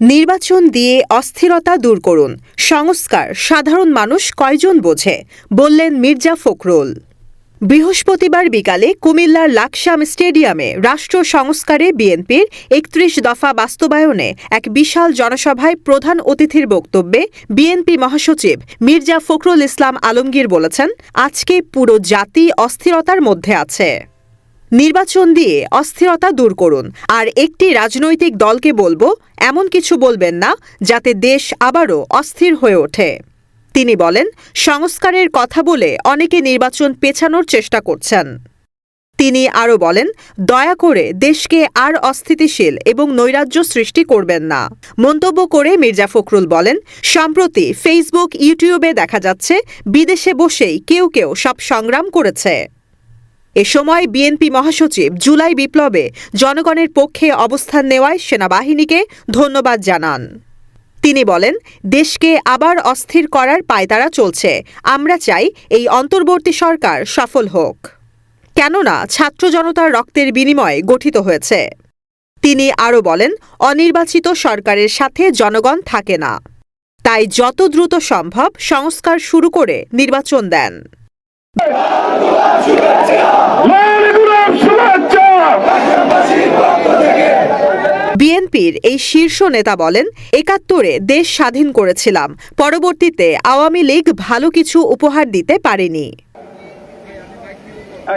নির্বাচন দিয়ে অস্থিরতা দূর করুন। সংস্কার, সাধারণ মানুষ কয়জন বোঝে? বললেন মির্জা ফখরুল। বৃহস্পতিবার বিকালে কুমিল্লার লাকসাম স্টেডিয়ামে রাষ্ট্র সংস্কারে বিএনপির একত্রিশ দফা বাস্তবায়নে এক বিশাল জনসভায় প্রধান অতিথির বক্তব্যে বিএনপি মহাসচিব মির্জা ফখরুল ইসলাম আলমগীর বলেছেন, আজকে পুরো জাতি অস্থিরতার মধ্যে আছে। নির্বাচন দিয়ে অস্থিরতা দূর করুন। আর একটি রাজনৈতিক দলকে বলব, এমন কিছু বলবেন না, যাতে দেশ আবারও অস্থির হয়ে ওঠে। তিনি বলেন, সংস্কারের কথা বলে অনেকে নির্বাচন পেছানোর চেষ্টা করছেন। তিনি আরও বলেন, দয়া করে দেশকে আর অস্থিতিশীল এবং নৈরাজ্য সৃষ্টি করবেন না। মন্তব্য করে মির্জা ফখরুল বলেন, সম্প্রতি ফেসবুক, ইউটিউবে দেখা যাচ্ছে, বিদেশে বসেই কেউ কেউ সব সংগ্রাম করেছে। এ সময় বিএনপি মহাসচিব জুলাই বিপ্লবে জনগণের পক্ষে অবস্থান নেওয়ায় সেনাবাহিনীকে ধন্যবাদ জানান। তিনি বলেন, দেশকে আবার অস্থির করার পায়তারা চলছে। আমরা চাই এই অন্তর্বর্তী সরকার সফল হোক। কেননা, ছাত্র জনতার রক্তের বিনিময়ে গঠিত হয়েছে। তিনি আরও বলেন, অনির্বাচিত সরকারের সাথে জনগণ থাকে না। তাই যত দ্রুত সম্ভব সংস্কার শুরু করে নির্বাচন দেন। বিএনপির এই শীর্ষ নেতা বলেন, একাত্তরে দেশ স্বাধীন করেছিলাম। পরবর্তীতে আওয়ামী লীগ ভালো কিছু উপহার দিতে পারেনি।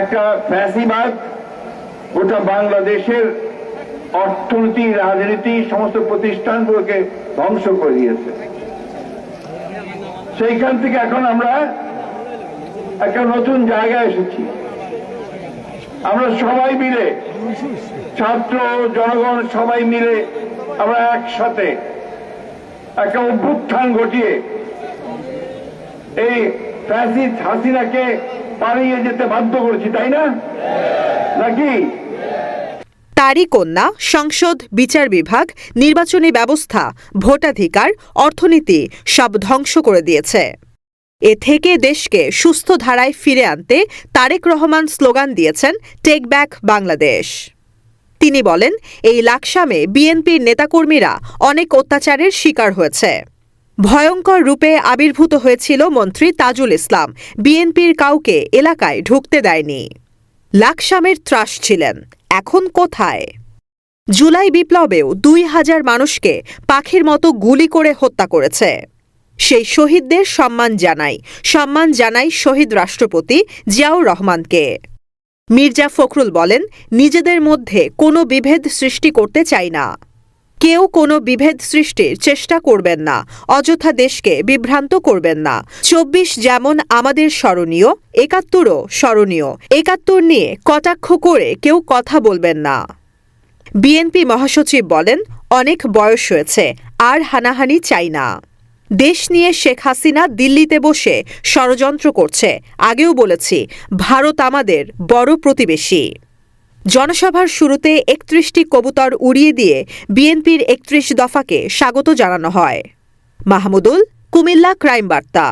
একটা গোটা বাংলাদেশের অর্থনীতি, রাজনীতি, সমস্ত প্রতিষ্ঠানগুলোকে ধ্বংস করে দিয়েছে। সেইখান থেকে এখন আমরা একটা নতুন জায়গায় এসেছি। আমরা সবাই মিলে, ছাত্র, জনগণ সবাই মিলে আমরা একসাথে একটা অভ্যুত্থান ঘটিয়ে এই ফ্যাসিস্ট হাসিনাকে পালিয়ে যেতে বাধ্য করেছি, তাই না? নাকি? তারই কন্যা, সংসদ, বিচার বিভাগ, নির্বাচনী ব্যবস্থা, ভোটাধিকার, অর্থনীতি সব ধ্বংস করে দিয়েছে। এ থেকে দেশকে সুস্থ ধারায় ফিরে আনতে তারেক রহমান স্লোগান দিয়েছেন, টেক ব্যাক বাংলাদেশ। তিনি বলেন, এই লাকসামে বিএনপির নেতাকর্মীরা অনেক অত্যাচারের শিকার হয়েছে। ভয়ঙ্কর রূপে আবির্ভূত হয়েছিল মন্ত্রী তাজুল ইসলাম। বিএনপির কাউকে এলাকায় ঢুকতে দেয়নি। লাকসামের ত্রাস ছিলেন। এখন কোথায়? জুলাই বিপ্লবেও দুই হাজার মানুষকে পাখির মতো গুলি করে হত্যা করেছে। সেই শহীদদের সম্মান জানাই। সম্মান জানাই শহীদ রাষ্ট্রপতি জিয়াউর রহমানকে। মির্জা ফখরুল বলেন, নিজেদের মধ্যে কোনো বিভেদ সৃষ্টি করতে চাই না। কেউ কোনো বিভেদ সৃষ্টির চেষ্টা করবেন না, অযথা দেশকে বিভ্রান্ত করবেন না। চব্বিশ যেমন আমাদের স্মরণীয়, একাত্তরও স্মরণীয়। একাত্তর নিয়ে কটাক্ষ করে কেউ কথা বলবেন না। বিএনপি মহাসচিব বলেন, অনেক বয়স হয়েছে, আর হানাহানি চাই না। দেশ নিয়ে শেখ হাসিনা দিল্লিতে বসে ষড়যন্ত্র করছে। আগেও বলেছি, ভারত আমাদের বড় প্রতিবেশী। জনসভার শুরুতে একত্রিশটি কবুতর উড়িয়ে দিয়ে বিএনপির একত্রিশ দফাকে স্বাগত জানানো হয়। মাহমুদুল, কুমিল্লা ক্রাইম বার্তা